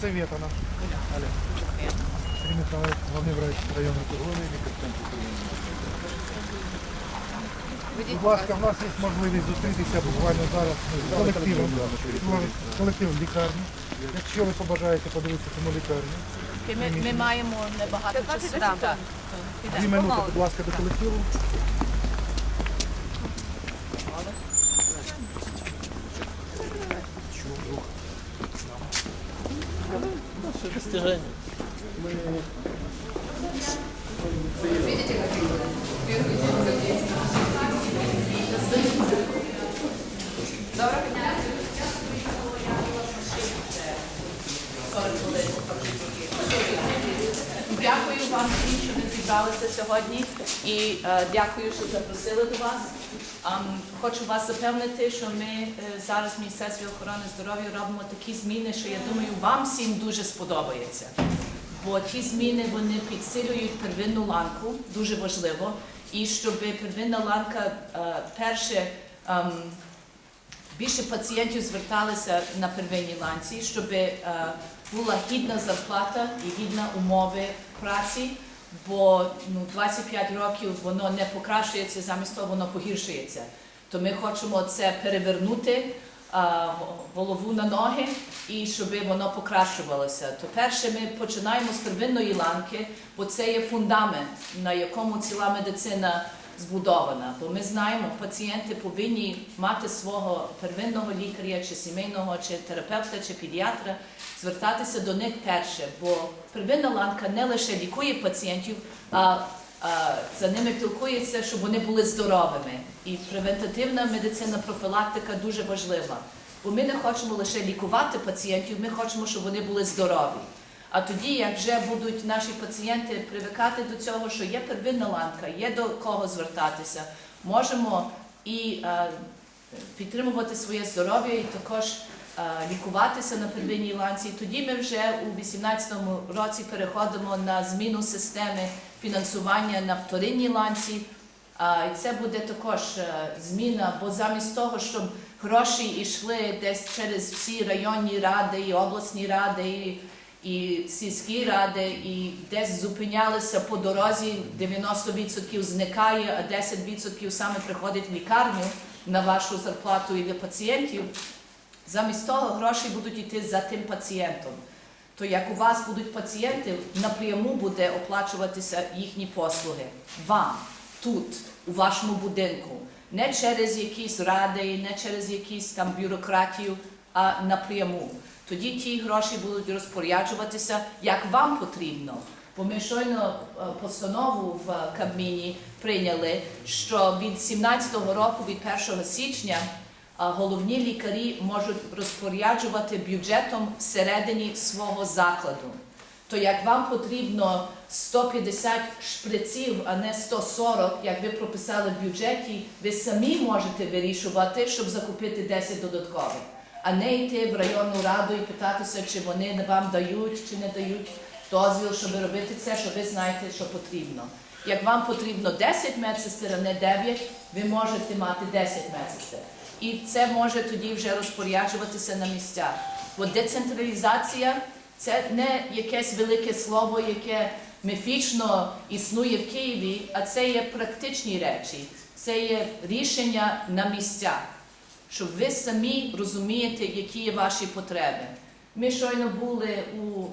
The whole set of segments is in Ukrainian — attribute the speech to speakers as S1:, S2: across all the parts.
S1: Совета наш. Сергій Михайлович, головний врач районного торгової
S2: Ведіть,
S1: Будь ласка, в нас є можливість зустрітися буквально зараз з колективом, з колективом лікарні. Якщо ви побажаєте подивитися саму лікарню,
S3: Ми, ми маємо небагато часу. Так.
S1: дві минути, будь ласка, до колективу.
S4: Достижение.
S3: Дякую вам всім, що ви зібралися сьогодні, і е, дякую, що запросили до вас. Хочу вас запевнити, що ми е, зараз в Міністерстві охорони здоров'я робимо такі зміни, що я думаю, вам всім дуже сподобається. Бо ті зміни вони підсилюють первинну ланку, дуже важливо, і щоб первинна ланка е, перше. ам, більше пацієнтів зверталися на первинній ланці, щоб е, була гідна зарплата і гідна умови праці, бо ну, 25 років воно не покращується, замість того воно погіршується. То ми хочемо це перевернути е, голову на ноги і щоб воно покращувалося. То перше ми починаємо з первинної ланки, бо це є фундамент, на якому ціла медицина збудована. Бо ми знаємо, пацієнти повинні мати свого первинного лікаря, чи сімейного, чи терапевта, чи педіатра, звертатися до них перше. Бо первинна ланка не лише лікує пацієнтів, а, за ними пілкується, щоб вони були здоровими. І превентативна медицина, профілактика дуже важлива. Бо ми не хочемо лише лікувати пацієнтів, ми хочемо, щоб вони були здорові. А тоді, як вже будуть наші пацієнти привикати до цього, що є первинна ланка, є до кого звертатися, можемо і підтримувати своє здоров'я, і також лікуватися на первинній ланці. Тоді ми вже у 2018 році переходимо на зміну системи фінансування на вторинній ланці. І це буде також е, зміна, бо замість того, щоб гроші йшли десь через всі районні ради і обласні ради. І, і сільські ради, і десь зупинялися по дорозі, 90% зникає, а 10% саме приходить в лікарню на вашу зарплату і для пацієнтів. Замість того гроші будуть йти за тим пацієнтом. То як у вас будуть пацієнти, напряму буде оплачуватися їхні послуги. Вам, тут, у вашому будинку. Не через якісь ради, не через якісь там бюрократію, а напряму тоді ті гроші будуть розпоряджуватися, як вам потрібно. Бо ми щойно е, постанову в Кабміні прийняли, що від 2017 року, від 1 січня, головні лікарі можуть розпоряджувати бюджетом всередині свого закладу. То як вам потрібно 150 шприців, а не 140, як ви прописали в бюджеті, ви самі можете вирішувати, щоб закупити 10 додаткових а не йти в районну раду і питатися, чи вони вам дають чи не дають дозвіл, щоб робити це, що ви знаєте, що потрібно. Як вам потрібно 10 медсестер, а не 9, ви можете мати 10 медсестер. І це може тоді вже розпоряджуватися на місцях. Бо децентралізація це не якесь велике слово, яке міфічно існує в Києві, а це є практичні речі, це є рішення на місцях щоб ви самі розумієте, які є ваші потреби. Ми щойно були у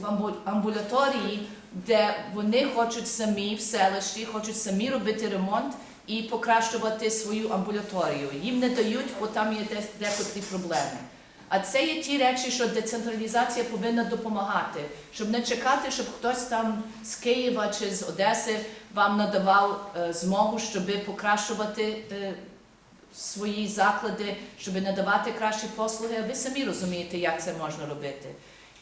S3: амбулаторії, де вони хочуть самі в селищі, хочуть самі робити ремонт і покращувати свою амбулаторію. Їм не дають, бо там є декотрі проблеми. А це є ті речі, що децентралізація повинна допомагати, щоб не чекати, щоб хтось там з Києва чи з Одеси вам надавав е, змогу, щоб покращувати е, свої заклади, щоб надавати кращі послуги, ви самі розумієте, як це можна робити.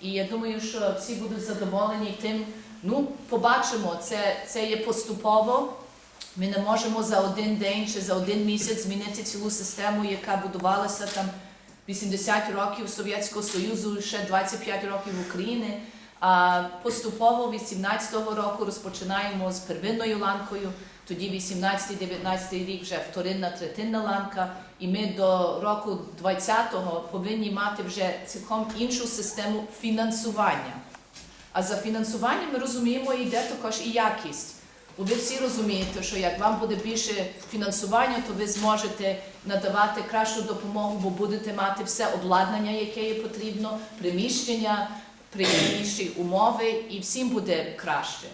S3: І я думаю, що всі будуть задоволені тим. Ну, побачимо, це, це є поступово. Ми не можемо за один день чи за один місяць змінити цілу систему, яка будувалася там 80 років Совєтського Союзу, ще 25 років України. А поступово 18-го року розпочинаємо з первинною ланкою. Тоді 18-19 рік вже вторинна, третинна ланка, і ми до року 20-го повинні мати вже цілком іншу систему фінансування. А за фінансуванням ми розуміємо, йде також і якість. Бо ви всі розумієте, що як вам буде більше фінансування, то ви зможете надавати кращу допомогу, бо будете мати все обладнання, яке є потрібно, приміщення, приємніші умови, і всім буде краще.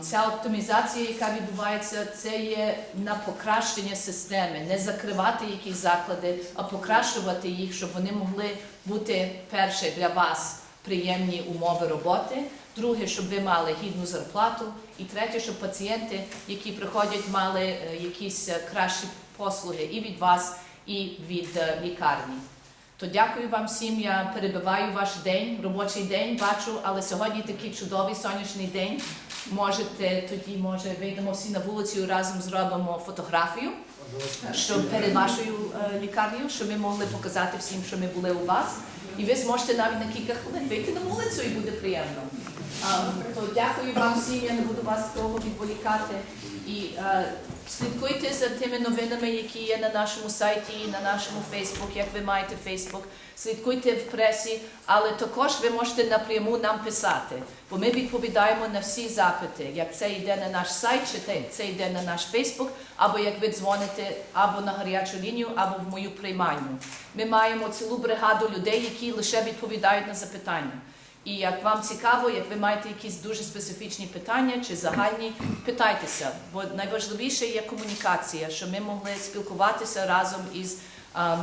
S3: Ця оптимізація, яка відбувається, це є на покращення системи, не закривати якісь заклади, а покращувати їх, щоб вони могли бути перше для вас приємні умови роботи. Друге, щоб ви мали гідну зарплату, і третє, щоб пацієнти, які приходять, мали е, якісь е, кращі послуги і від вас, і від е, лікарні. То дякую вам всім. Я перебиваю ваш день, робочий день, бачу, але сьогодні такий чудовий сонячний день. Можете тоді, може, вийдемо всі на вулицю разом зробимо фотографію, щоб перед вашою лікарнею, щоб ми могли показати всім, що ми були у вас. І ви зможете навіть на кілька хвилин вийти на вулицю і буде приємно. То дякую вам всім, я не буду вас довго відволікати. І е, слідкуйте за тими новинами, які є на нашому сайті, і на нашому Фейсбук, як ви маєте Фейсбук. Слідкуйте в пресі, але також ви можете напряму нам писати, бо ми відповідаємо на всі запити, як це йде на наш сайт, чи це йде на наш Фейсбук, або як ви дзвоните або на гарячу лінію, або в мою приймальню. Ми маємо цілу бригаду людей, які лише відповідають на запитання. І як вам цікаво, як ви маєте якісь дуже специфічні питання чи загальні, питайтеся, бо найважливіше є комунікація, щоб ми могли спілкуватися разом із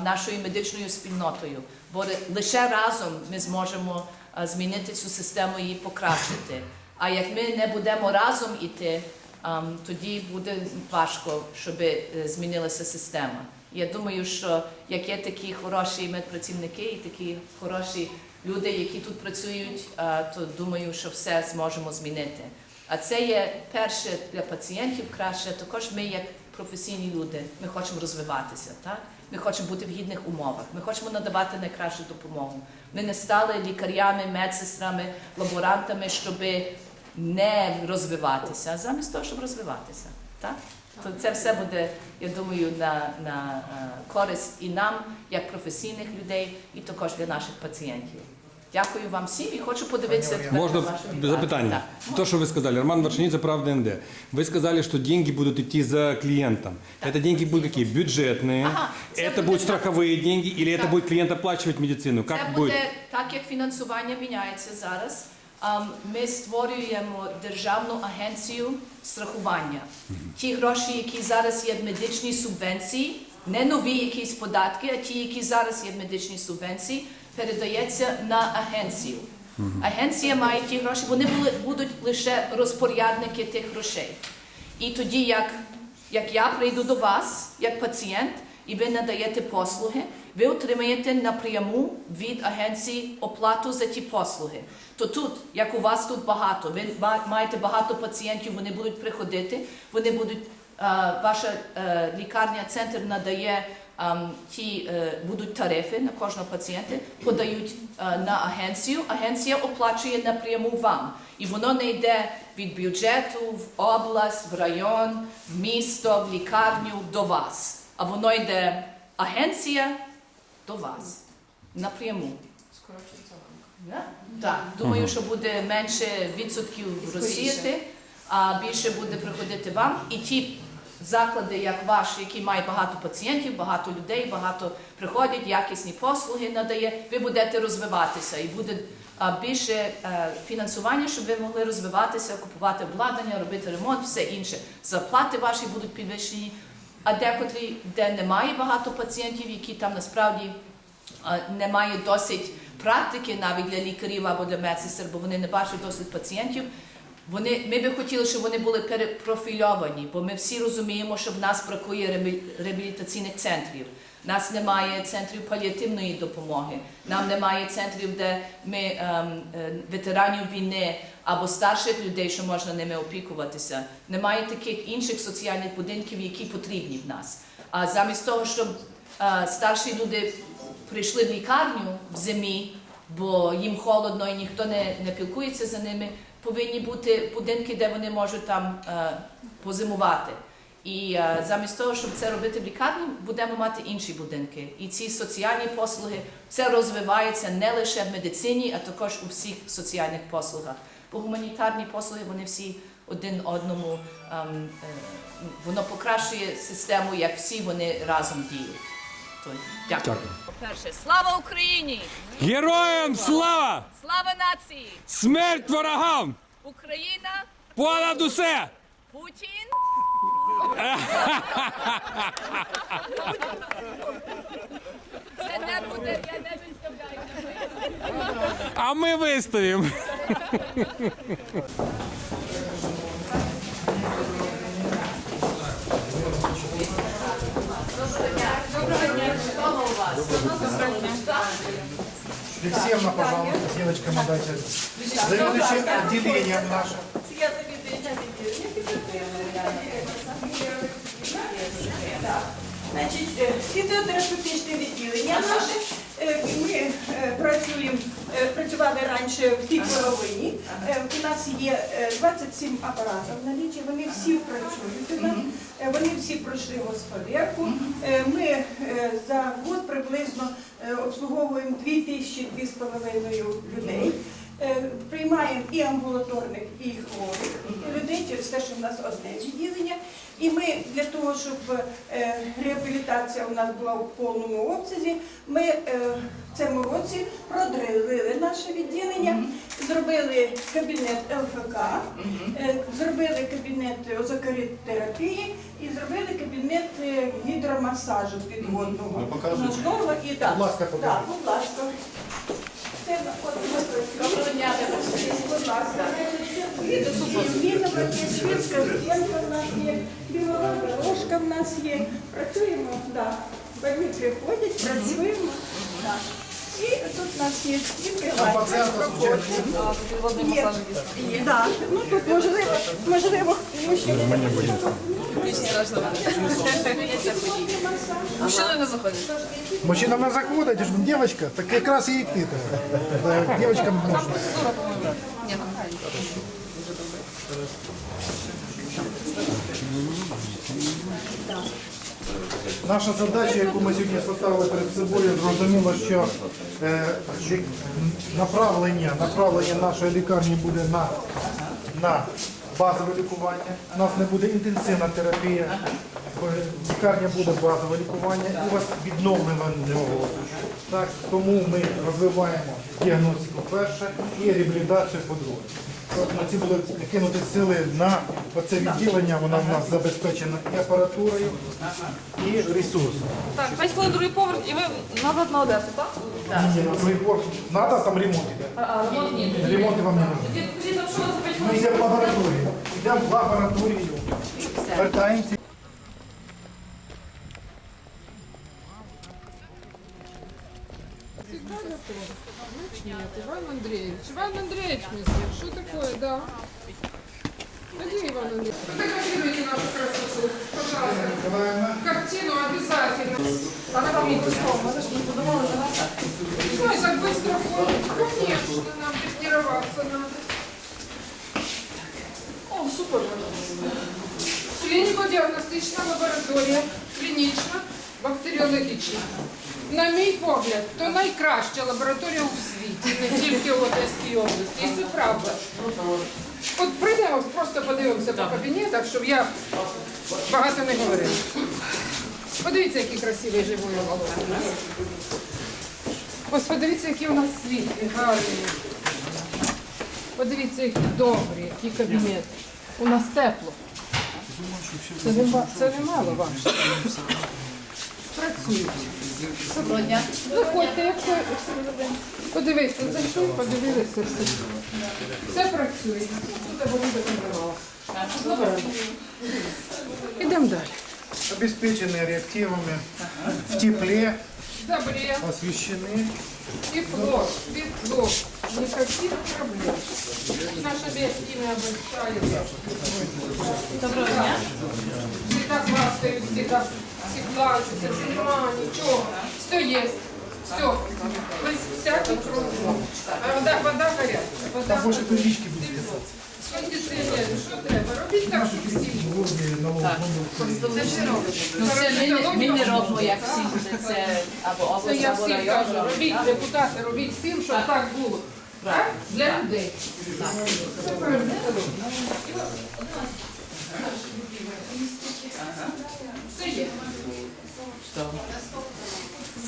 S3: нашою медичною спільнотою. Бо лише разом ми зможемо змінити цю систему і покращити. А як ми не будемо разом іти, тоді буде важко, щоб е, змінилася система. Я думаю, що як є такі хороші медпрацівники і такі хороші люди, які тут працюють, то думаю, що все зможемо змінити. А це є перше для пацієнтів краще. Також ми, як професійні люди, ми хочемо розвиватися. Так? Ми хочемо бути в гідних умовах. Ми хочемо надавати найкращу допомогу. Ми не стали лікарями, медсестрами, лаборантами, щоб не розвиватися, а замість того, щоб розвиватися. Так? То це все буде, я думаю, на, на е, користь і нам, як професійних людей, і також для наших пацієнтів. Дякую вам всім і хочу подивитися тепер на
S4: Можно
S3: вашу лікарню.
S4: запитание?
S3: Так.
S4: То, что вы сказали, Роман Варшинидзе, Правда НД. Вы сказали, что деньги будут идти за клиентом. Это деньги будут какие? Бюджетные?
S3: Ага, це
S4: это
S3: буде
S4: будут
S3: так.
S4: страховые деньги или это
S3: Так.
S4: будет клиент оплачивать медицину? Как
S3: Це
S4: будет?
S3: буде так, як фінансування міняється зараз. ам, Ми створюємо державну агенцію страхування. Ті гроші, які зараз є в медичній субвенції, не нові якісь податки, а ті, які зараз є в медичній субвенції, передається на агенцію. Агенція має ті гроші, вони були, будуть лише розпорядники тих грошей. І тоді, як, як я прийду до вас, як пацієнт, і ви надаєте послуги, ви отримаєте напряму від агенції оплату за ті послуги. То тут, як у вас тут багато, ви ма- маєте багато пацієнтів, вони будуть приходити, вони будуть, е, ваша е, лікарня, центр надає ем, ті е, будуть тарифи на кожного пацієнта, подають на агенцію. Агенція оплачує напряму вам. І воно не йде від бюджету в область, в район, в місто, в лікарню до вас. А воно йде агенція до вас напряму.
S2: Скорочується
S3: Да? Так, думаю, що буде менше відсотків розсіяти, а більше буде приходити вам. І ті заклади, як ваш, які мають багато пацієнтів, багато людей, багато приходять, якісні послуги надає, ви будете розвиватися і буде а, більше е, фінансування, щоб ви могли розвиватися, купувати обладнання, робити ремонт, все інше. Зарплати ваші будуть підвищені. А декотрі, де немає багато пацієнтів, які там насправді немає досить практики навіть для лікарів або для медсестер, бо вони не бачать досить пацієнтів. Вони, ми би хотіли, щоб вони були перепрофільовані, бо ми всі розуміємо, що в нас бракує реабілі- реабілітаційних центрів. У нас немає центрів паліативної допомоги, нам немає центрів, де ми ем, е, ветеранів війни або старших людей, що можна ними опікуватися. Немає таких інших соціальних будинків, які потрібні в нас. А замість того, щоб е, старші люди прийшли в лікарню в зимі бо їм холодно і ніхто не, не пілкується за ними. Повинні бути будинки, де вони можуть там е, позимувати. І е, замість того, щоб це робити в лікарні, будемо мати інші будинки. І ці соціальні послуги все розвивається не лише в медицині, а також у всіх соціальних послугах. Бо гуманітарні послуги вони всі один одному ем, е, воно покращує систему, як всі вони разом діють. Дякую. Перше, слава Україні!
S4: Героям слава!
S3: Слава нації!
S4: Смерть ворогам!
S3: Україна!
S4: Понад усе!
S3: Путін!
S4: А ми виставимо.
S1: Алексеевна, пожалуйста, девочкам отдайте. Заведующее отделением наше.
S5: Значить, е, фізіотерапевтичне відділення наше. Е, Ми е, працюємо, е, працювали раніше в тій половині. Е, У нас є е, 27 апаратів в налічі, вони всі працюють. Е, Вони всі пройшли господарку. Е, Ми е, за год приблизно е, обслуговуємо 2 тисячі 2,5 людей. Е, Приймаємо і амбулаторних, і хворих людей через те, що в нас одне відділення. І ми для того, щоб е, реабілітація у нас була в повному обсязі, ми е, в цьому році продрили наше відділення, зробили кабінет ЛФК, зробили кабінет озокорітерапії і зробили кабінет гідромасажу підводного. Ножного і так.
S1: Будь ласка,
S3: Доброго
S5: білова дорожка в нас є. Працюємо, так. Вони приходять, працюємо. Так. І тут у нас є? Є. Є. Так. Ну тут можливо, можливо, мужчина.
S2: Мужчина не заходить.
S1: Мужчина не заходить, девочка, так якраз і йти. Да, Девочкам можна.
S2: Процедура, по-моєму. Ні, ну,
S1: Наша задача, яку ми сьогодні поставили перед собою, зрозуміло, що е, направлення, направлення нашої лікарні буде на, на базове лікування. У нас не буде інтенсивна терапія, лікарня буде базове лікування і у вас відновлення. Так, тому ми розвиваємо діагностику перше і реабілітацію по-друге. Ці були кинути сили на оце відділення, воно в нас забезпечено і апаратурою, і ресурсом.
S2: Так, п'ять хвилин другий поверх і ви назад на Одесу, так?
S1: Ні, на другий поверх. Надо там ремонт іде?
S2: А, ремонт ні.
S1: Вам не нужен.
S2: Тоді там що за п'ять
S1: Ми йдемо в лабораторію. Йдемо в лабораторію. Вертаємося.
S6: Нет, Иван Андреевич. Иван Андреевич, мистер, что такое, да? Где Иван Андреевич? Фотографируйте нашу красоту, пожалуйста.
S1: Николаївна.
S6: Картину обязательно.
S2: Она там не пускала, мы же не подумали за нас.
S6: Ой, так быстро ходит. Конечно, нам тренироваться надо.
S2: О, супер.
S6: Клініко-діагностична лабораторія, клінічна, бактеріологічна. На мій погляд, то найкраща лабораторія у світі, Не тільки в Одеській області. І це правда. От прийдемо, просто подивимося по кабінетах, щоб я багато не говорила. Подивіться, який красивий живий голова. Ось подивіться, які у нас світлі, гарні. Подивіться, які добрі, які кабінети. У нас тепло. Це не, ма- це не мало вам. Працюють.
S3: Доброго дня.
S6: Заходьте, як це. Подивіться, зайшли, подивилися все. Все працює. Тут або буде контролювала. Ідемо далі.
S1: Обеспечені реактивами, в теплі,
S6: Добре.
S1: освіщені.
S6: Тепло, тепло. Никаких проблем. Наша биохимия большая.
S3: Доброго дня.
S6: Всегда хвастают, всегда, все плачут, все нема, ничего. Все есть. Все, без всяких. А вода, вода гаряча. Вода
S1: Там більше пивічки будуть писати.
S6: кондиціонер. Що треба? Робіть так, щоб всі. Це ж.
S3: Ну, це ми, не- ми не робимо, як всі буде це або
S6: Це
S3: область,
S6: я
S3: або
S6: всім
S3: район.
S6: кажу, робіть депутати, робіть всім, щоб так було. Так? Для людей. Це правильно. Все є.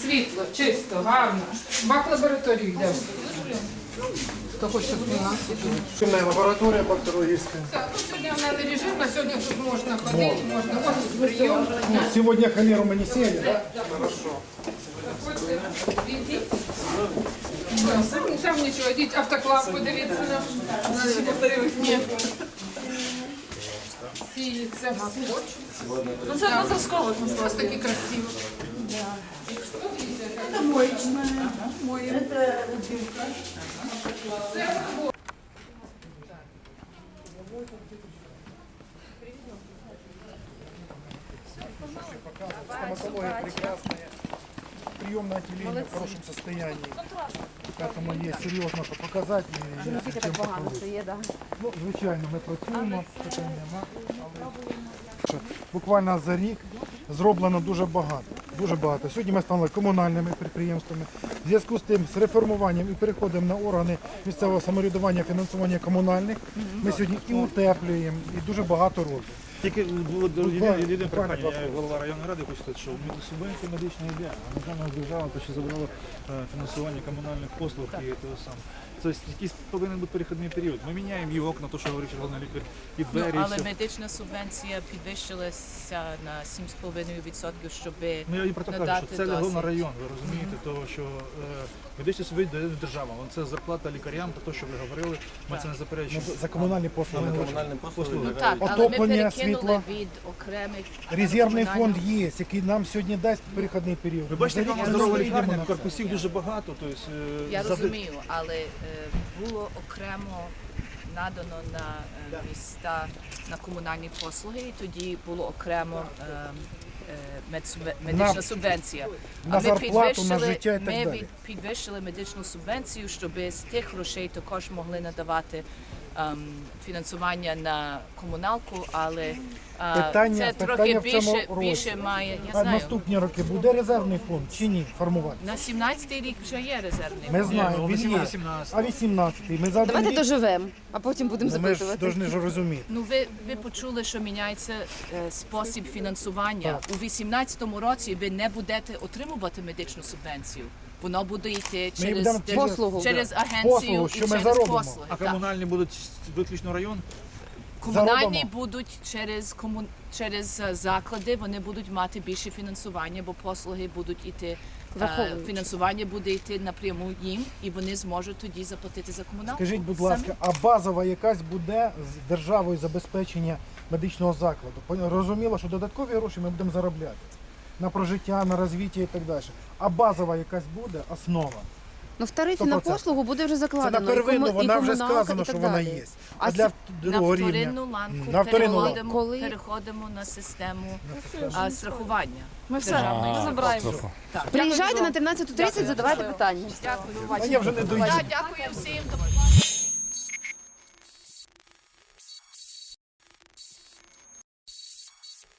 S6: Світло, чисто, гарно. Бак лабораторію йде. Хто хоче у нас?
S1: Лабораторія бактеріологічна.
S6: Так, ну сьогодні в мене режим, на сьогодні тут можна ходити, можна ось прийом.
S1: Ну, Сьогодні холеру ми не сіяли, так?
S6: Там, там нічого, йдіть автоклав, подивіться на, на Ні. Сіється все.
S2: Ну це на зразкових
S6: Ось такі красиві.
S1: Стоматология прекрасная. Приемное отделение в хорошем состоянии. Поэтому є серйозно що показати. і є чим похвалити. Ну, звичайно, ми працюємо, питань нема. але Буквально за рік зроблено дуже багато. Дуже багато. Сьогодні ми стали комунальними підприємствами. В зв'язку з тим, з реформуванням і переходом на органи місцевого самоврядування, фінансування комунальних, ми сьогодні і утеплюємо, і дуже багато робимо.
S7: Тільки було єдине прохання, я голова районної ради хочу сказати, що ми субвенції медичної йде, а державна держава то ще забрала е, фінансування комунальних послуг і того саме. Тобто якийсь повинен бути перехідний період. Ми міняємо і окна, то що говорить головний лікар, і
S3: Ну,
S7: двері, і
S3: але
S7: все.
S3: медична субвенція підвищилася на 7,5%, щоб
S7: Ну я і про те кажу,
S3: надати
S7: що це легло на
S3: досвід.
S7: район, ви розумієте, того що е, субвенції дає держава. Вон Це зарплата лікарям, то, що ви говорили, ми це не заперечуємо.
S1: За комунальні послуги. говоримо.
S7: послуги.
S3: Ну так, але ми
S1: Отоплення,
S3: перекинули
S1: світло.
S3: від окремих
S1: Резервний фонд
S3: комунальних-
S1: є, який нам сьогодні дасть перехідний період.
S7: Ви бачите, яка у нас
S1: Ми
S7: здорова лікарня,
S1: на це.
S7: корпусів дуже багато. Тобто, е,
S3: Я
S7: завдяки-
S3: розумію, але е, було окремо надано на е, міста на комунальні послуги, і тоді було окремо е, е, медична
S1: На-
S3: субвенція.
S1: на зарплату, на життя і так
S3: ми
S1: далі.
S3: від- підвищили медичну субвенцію, щоб з тих грошей також могли надавати фінансування на комуналку, але е,
S1: Питання-
S3: це
S1: питання
S3: трохи
S1: в цьому
S3: більше,
S1: році.
S3: більше має. Я
S1: А
S3: знаю.
S1: наступні роки буде резервний фонд чи ні формувати?
S3: На 17-й рік вже є резервний
S1: Ми
S3: фонд.
S1: знаємо,
S7: ну,
S1: він є. А 18-й? Ми за один
S8: Давайте
S1: рік?
S8: доживемо, а потім будемо
S1: Ну, Ми ж
S8: запитувати.
S1: повинні ж розуміти.
S3: Ну, ви, ви почули, що міняється е, спосіб фінансування. У 2018 році ви не будете отримувати медичну субвенцію. Воно буде йти через, держ-
S8: Послугу.
S3: через агенцію
S1: Послугу,
S3: і
S1: ми
S3: через
S1: заробимо.
S3: послуги.
S7: А
S3: Так.
S7: комунальні будуть виключно район?
S3: Комунальні
S1: заробимо.
S3: будуть через кому... через е, заклади, вони будуть мати більше фінансування, бо послуги будуть йти. е,
S8: Враховуючи.
S3: Фінансування буде йти напряму їм, і вони зможуть тоді заплатити за комуналку.
S1: Скажіть, будь
S3: самі.
S1: ласка, а базова якась буде з державою забезпечення медичного закладу? Пон- Розуміло, що додаткові гроші ми будемо заробляти на прожиття, на розвиття і так далі. А базова якась буде основа.
S8: Ну, в тарифі на
S1: 100%.
S8: послугу буде вже
S1: Це
S8: закладено.
S1: на первинну,
S8: кому- і
S1: вона вже
S8: комуналка,
S1: сказано,
S8: і
S1: що
S8: так
S1: вона
S8: далі.
S1: є.
S8: А
S1: А для
S8: с-
S3: на
S1: другого рівня.
S3: вторинну ланку
S1: На вторинну ланку.
S3: переходимо,
S8: Коли-
S3: переходимо на систему а, страхування.
S2: Ми все ми забираємо.
S8: Приїжджайте на 13.30, задавайте питання.
S3: Дякую.
S1: А я вже не доїду.
S3: Дякую всім.